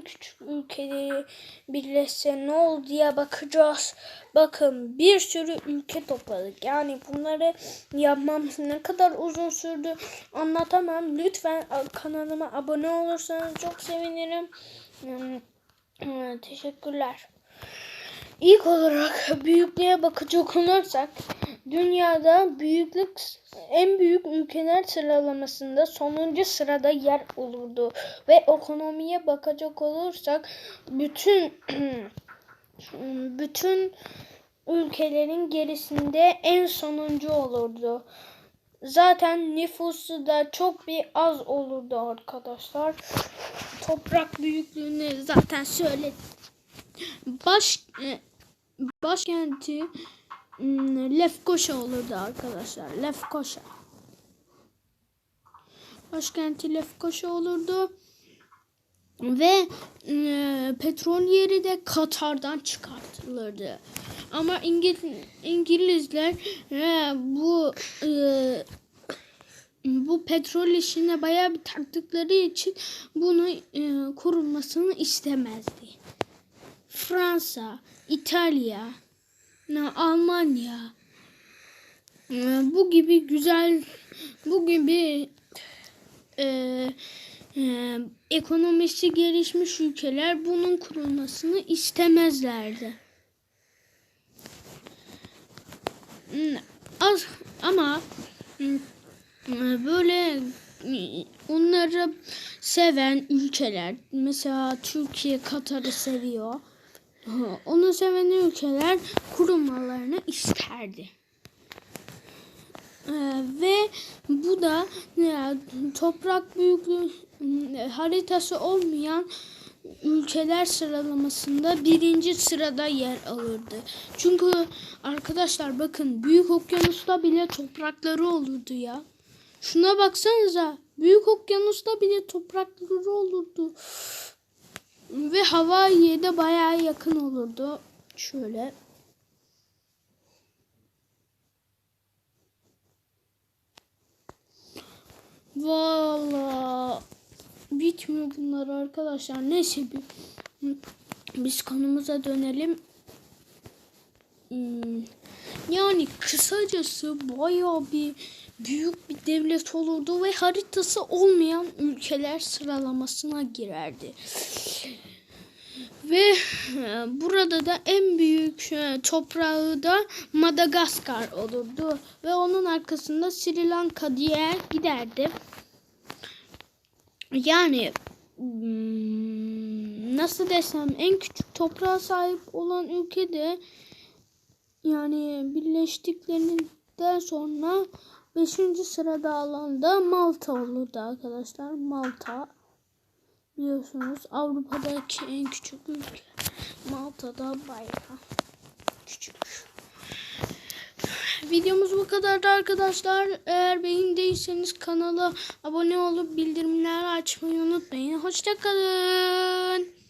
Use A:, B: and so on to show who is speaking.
A: küçük ülkeleri birleşse ne oldu diye bakacağız. Bakın bir sürü ülke topladık. Yani bunları yapmam ne kadar uzun sürdü anlatamam. Lütfen kanalıma abone olursanız çok sevinirim. Hmm, Teşekkürler. İlk olarak büyüklüğe bakacak olursak dünyada büyüklük en büyük ülkeler sıralamasında sonuncu sırada yer olurdu ve ekonomiye bakacak olursak bütün bütün ülkelerin gerisinde en sonuncu olurdu. Zaten nüfusu da çok bir az olurdu arkadaşlar. Toprak büyüklüğünü zaten söyledim. Baş e, başkenti Lefkoşa olurdu arkadaşlar. Lefkoşa. Başkenti Lefkoşa olurdu. Ve e, petrol yeri de Katar'dan çıkartılırdı. Ama İngiliz, İngilizler e, bu e, bu petrol işine bayağı bir taktıkları için bunu e, kurulmasını istemezdi. Fransa, İtalya, Almanya e, bu gibi güzel bu gibi e, e, ekonomisi gelişmiş ülkeler bunun kurulmasını istemezlerdi. Hmm, Az ama hmm, böyle onları seven ülkeler mesela Türkiye Katar'ı seviyor. Onu seven ülkeler kurulmalarını isterdi. Ee, ve bu da e, toprak büyüklüğü e, haritası olmayan ülkeler sıralamasında birinci sırada yer alırdı. Çünkü arkadaşlar bakın büyük okyanusta bile toprakları olurdu ya. Şuna baksanıza büyük okyanusta bile toprakları olurdu. Ve Hawaii'ye de bayağı yakın olurdu. Şöyle. Valla bitmiyor bunlar arkadaşlar. Neyse bir, biz konumuza dönelim. Hmm, yani kısacası bayağı bir büyük bir devlet olurdu ve haritası olmayan ülkeler sıralamasına girerdi. Ve e, burada da en büyük e, toprağı da Madagaskar olurdu. Ve onun arkasında Sri Lanka diye giderdi. Yani hmm, nasıl desem en küçük toprağa sahip olan ülke de yani birleştiklerinden sonra 5. sırada alan da Malta olurdu arkadaşlar. Malta biliyorsunuz Avrupa'daki en küçük ülke. Malta'da bayağı küçük. Videomuz bu kadardı arkadaşlar. Eğer beğendiyseniz kanala abone olup bildirimleri açmayı unutmayın. Hoşçakalın.